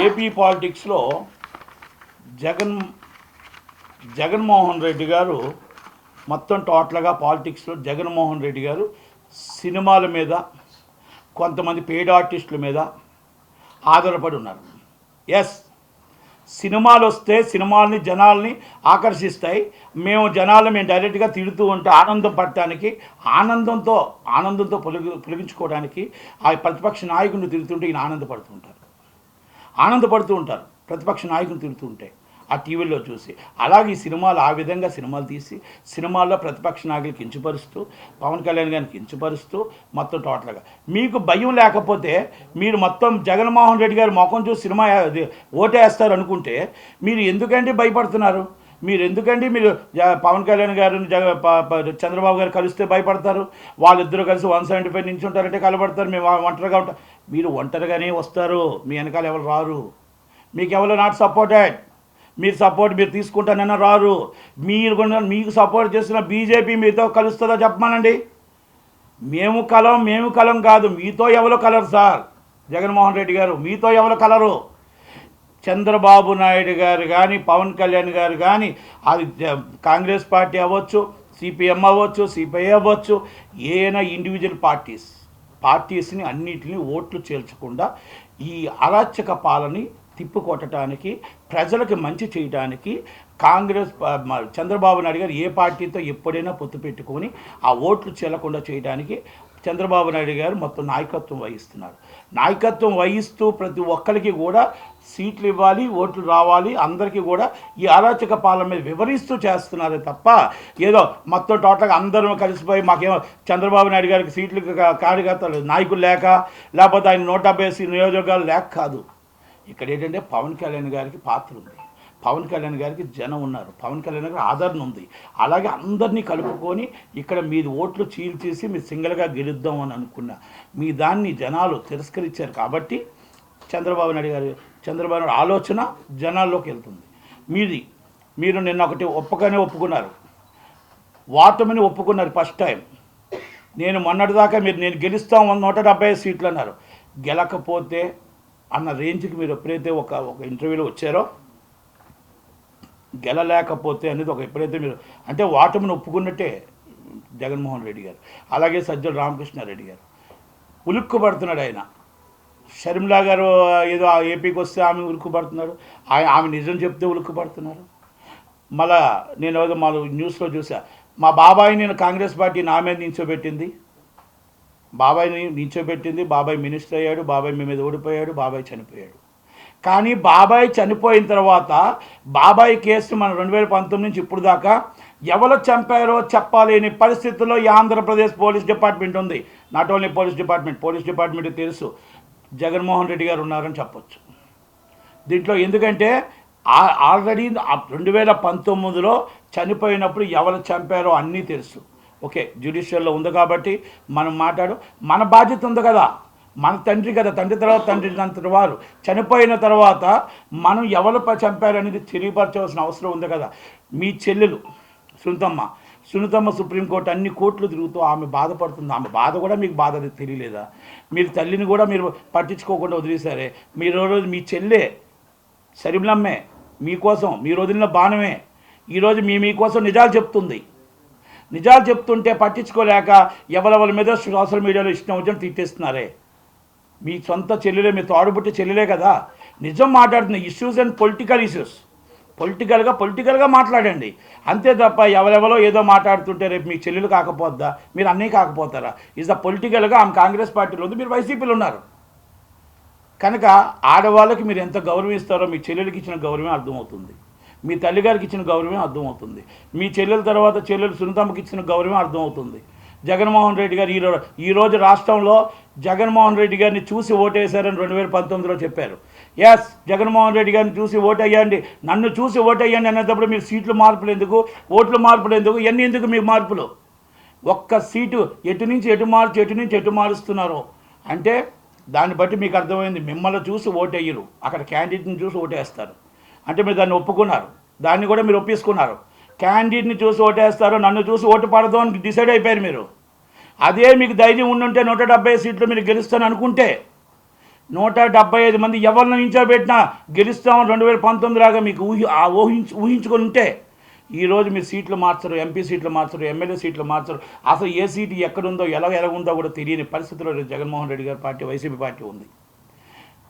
AP పాలిటిక్స్లో జగన్ జగన్మోహన్ రెడ్డి గారు మొత్తం టోటల్గా పాలిటిక్స్లో జగన్మోహన్ రెడ్డి గారు సినిమాల మీద కొంతమంది పెయిడ్ ఆర్టిస్టుల మీద ఆధారపడి ఉన్నారు. ఎస్ సినిమాలు వస్తే సినిమాల్ని జనాల్ని ఆకర్షిస్తాయి. మేము జనాలు మేము డైరెక్ట్గా తిడుతూ ఉంటే ఆనందం పడటానికి ఆనందంతో ఆనందంతో పొలిగి పొలిగించుకోవడానికి ఆ ప్రతిపక్ష నాయకుడిని తిడుతుంటే ఈయన ఆనందపడుతుంటారు ఆనందపడుతూ ఉంటారు. ప్రతిపక్ష నాయకులు తిరుగుతూ ఉంటే. ఆ టీవీలో చూసి. అలాగే ఈ సినిమాలు ఆ విధంగా సినిమాలు తీసి సినిమాల్లో ప్రతిపక్ష నాయకులు కించపరుస్తూ పవన్ కళ్యాణ్ గారిని కించపరుస్తూ మొత్తం టోటల్గా. మీకు భయం లేకపోతే మీరు మొత్తం జగన్మోహన్ రెడ్డి గారి ముఖం చూసి సినిమా ఓటేస్తారు అనుకుంటే మీరు ఎందుకంటే భయపడుతున్నారు? మీరు ఎందుకండి మీరు జ- పవన్ కళ్యాణ్ గారు జగ చంద్రబాబు గారు కలిస్తే భయపడతారు? వాళ్ళిద్దరూ కలిసి వన్ సెవెంటీ ఫైవ్ నుంచి ఉంటారంటే కలబడతారు. మేము ఒంటరిగా ఉంటాం మీరు ఒంటరిగానే వస్తారు. మీ వెనకాల ఎవరు రారు. మీకు ఎవరు నాట్ సపోర్టెడ్ మీరు సపోర్ట్ మీరు తీసుకుంటానన్నా రారు. మీరు కూడా మీకు సపోర్ట్ చేసిన బీజేపీ మీతో కలుస్తుందో చెప్పమానండి? మేము కలం మేము కలం కాదు. మీతో ఎవరు కలరు సార్? జగన్మోహన్ రెడ్డి గారు మీతో ఎవరు కలరు? చంద్రబాబు నాయుడు గారు కానీ పవన్ కళ్యాణ్ గారు కానీ అది కాంగ్రెస్ పార్టీ అవ్వచ్చు సిపిఎం అవ్వచ్చు సిపిఐ అవ్వచ్చు ఏనా ఇండివిజువల్ పార్టీస్ పార్టీస్ని అన్నిటిని ఓట్లు చేల్చకుండా ఈ అరాచక పాలని తిప్పుకొట్టడానికి ప్రజలకు మంచి చేయడానికి కాంగ్రెస్ చంద్రబాబు నాయుడు గారు ఏ పార్టీతో ఎప్పుడైనా పొత్తు పెట్టుకొని ఆ ఓట్లు చెల్లకుండా చేయడానికి చంద్రబాబు నాయుడు గారు మొత్తం నాయకత్వం వహిస్తున్నారు. నాయకత్వం వహిస్తూ ప్రతి ఒక్కరికి కూడా సీట్లు ఇవ్వాలి ఓట్లు రావాలి. అందరికీ కూడా ఈ అరాచక పాలన మీద వివరిస్తూ చేస్తున్నారే తప్ప ఏదో మొత్తం టోటల్గా అందరం కలిసిపోయి మాకేమో చంద్రబాబు నాయుడు గారికి సీట్లు కార్యకర్తలు నాయకులు లేక లేకపోతే ఆయన నూట డెబ్బై నియోజకవర్గాలు లేక కాదు. ఇక్కడ ఏంటంటే పవన్ కళ్యాణ్ గారికి పాత్ర ఉంది. పవన్ కళ్యాణ్ గారికి జనం ఉన్నారు. పవన్ కళ్యాణ్ గారికి ఆదరణ ఉంది. అలాగే అందరినీ కలుపుకొని ఇక్కడ మీది ఓట్లు చీల్చేసి మీరు సింగిల్గా గెలుద్దాం అని అనుకున్న మీ దాన్ని జనాలు తిరస్కరించారు కాబట్టి చంద్రబాబు నాయుడు గారు చంద్రబాబు నాయుడు ఆలోచన జనాల్లోకి వెళ్తుంది. మీది మీరు నిన్న ఒకటి ఒప్పగానే ఒప్పుకున్నారు. వాటమిని ఒప్పుకున్నారు ఫస్ట్ టైం. నేను మొన్నటిదాకా మీరు నేను గెలుస్తాం నూట డెబ్బై సీట్లు అన్నారు. గెలకపోతే అన్న రేంజ్కి మీరు ఎప్పుడైతే ఒక ఒక ఇంటర్వ్యూలో వచ్చారో గెలలేకపోతే అనేది ఒక ఎప్పుడైతే మీరు అంటే ఓటమిని ఒప్పుకున్నట్టే జగన్మోహన్ రెడ్డి గారు. అలాగే సజ్జల రామకృష్ణారెడ్డి గారు. ఉలుక్కుపడుతున్నాడు ఆయన. షర్మిలా గారు ఏదో ఆ ఏపీకి వస్తే ఆమె ఉలుక్కుపడుతున్నాడు ఆమె ఆమె నిజం చెప్తే ఉలుక్కుపడుతున్నారు. మళ్ళా నేను ఏదో మా న్యూస్లో చూసా. మా బాబాయ్ నేను కాంగ్రెస్ పార్టీ నా మీద నించోబెట్టింది. బాబాయ్ని నించోబెట్టింది. బాబాయ్ మినిస్టర్ అయ్యాడు. బాబాయ్ మీ మీద ఓడిపోయాడు. బాబాయ్ చనిపోయాడు. కానీ బాబాయ్ చనిపోయిన తర్వాత బాబాయ్ కేసు మన రెండు వేల పంతొమ్మిది నుంచి ఇప్పుడు దాకా ఎవరు చంపారో చెప్పలేని పరిస్థితుల్లో ఈ ఆంధ్రప్రదేశ్ పోలీస్ డిపార్ట్మెంట్ ఉంది. Not only police department police department తెలుసు. జగన్మోహన్ రెడ్డి గారు ఉన్నారని చెప్పొచ్చు. దీంట్లో ఎందుకంటే ఆల్రెడీ రెండు వేల పంతొమ్మిదిలో చనిపోయినప్పుడు ఎవరు చంపారో అన్నీ తెలుసు. ఓకే జ్యుడిషియల్లో ఉంది కాబట్టి మనం మాట్లాడు. మన బాధ్యత ఉంది కదా. మన తండ్రి కదా తండ్రి తర్వాత తండ్రి అంతటి వారు. చనిపోయిన తర్వాత మనం ఎవరు చంపారనేది తెలియపరచవలసిన అవసరం ఉంది కదా. మీ చెల్లెలు సునీతమ్మ సునీతమ్మ సుప్రీంకోర్టు అన్ని కోర్టులు తిరుగుతూ ఆమె బాధపడుతుంది. ఆమె బాధ కూడా మీకు బాధ అనేది తెలియలేదా? మీరు తల్లిని కూడా మీరు పట్టించుకోకుండా వదిలేశారే. మీరు రోజు మీ చెల్లె సరిమ్లమ్మే మీకోసం మీ రోజుల్లో బాణమే. ఈరోజు మీ మీకోసం నిజాలు చెప్తుంది. నిజాలు చెప్తుంటే పట్టించుకోలేక ఎవరెవరి మీద సోషల్ మీడియాలో ఇష్టం వచ్చిన తిట్టేస్తున్నారే? మీ సొంత చెల్లెలే మీ తోడుబుట్టి చెల్లెలే కదా. నిజం మాట్లాడుతున్న ఇష్యూస్ అండ్ పొలిటికల్ ఇష్యూస్ పొలిటికల్గా పొలిటికల్గా మాట్లాడండి. అంతే తప్ప ఎవరెవరో ఏదో మాట్లాడుతుంటే రేపు మీ చెల్లెలు కాకపోద్దా? మీరు అన్నీ కాకపోతారా? ఇస్ ద పొలిటికల్గా ఆమె కాంగ్రెస్ పార్టీలో ఉంది మీరు వైసీపీలో ఉన్నారు. కనుక ఆడవాళ్ళకి మీరు ఎంత గౌరవం ఇస్తారో మీ చెల్లెలకి ఇచ్చిన గౌరవమే అర్థమవుతుంది. మీ తల్లిగారికి ఇచ్చిన గౌరవమే అర్థమవుతుంది. మీ చెల్లెల తర్వాత చెల్లెలు సునీతమ్మకి ఇచ్చిన గౌరవమే అర్థమవుతుంది. జగన్మోహన్ రెడ్డి గారు ఈరోజు ఈరోజు రాష్ట్రంలో జగన్మోహన్ రెడ్డి గారిని చూసి ఓటేశారని రెండు వేల పంతొమ్మిదిలో చెప్పారు. ఎస్ జగన్మోహన్ రెడ్డి గారిని చూసి ఓటేయండి. నన్ను చూసి ఓటేయండి అనేటప్పుడు మీరు సీట్లు మార్పులు ఎందుకు? ఓట్లు మార్పులు ఎందుకు? ఇవన్నీ ఎందుకు మీకు మార్పులు? ఒక్క సీటు ఎటు నుంచి ఎటు మార్చి ఎటు నుంచి ఎటు మారుస్తున్నారు? అంటే దాన్ని బట్టి మీకు అర్థమైంది. మిమ్మల్ని చూసి ఓటేయరు. అక్కడ క్యాండిడేట్ని చూసి ఓటేస్తారు. అంటే మీరు దాన్ని ఒప్పుకున్నారు. దాన్ని కూడా మీరు ఒప్పేసుకున్నారు. క్యాండిడేట్ని చూసి ఓటేస్తారు నన్ను చూసి ఓటు పడదు అని డిసైడ్ అయిపోయారు మీరు. అదే మీకు ధైర్యం ఉండుంటే నూట డెబ్బై సీట్లు మీరు గెలుస్తాను అనుకుంటే నూట డెబ్బై ఐదు మంది ఎవరిని నించోబెట్టినా గెలుస్తామని రెండు వేల పంతొమ్మిది లాగా మీకు ఊహి ఊహించు ఊహించుకొని ఉంటే ఈరోజు మీరు సీట్లు మార్చరు ఎంపీ సీట్లు మార్చరు ఎమ్మెల్యే సీట్లు మార్చరు. అసలు ఏ సీటు ఎక్కడుందో ఎలా ఎలాగుందో కూడా తెలియని పరిస్థితిలో జగన్మోహన్ రెడ్డి గారి పార్టీ వైసీపీ పార్టీ ఉంది.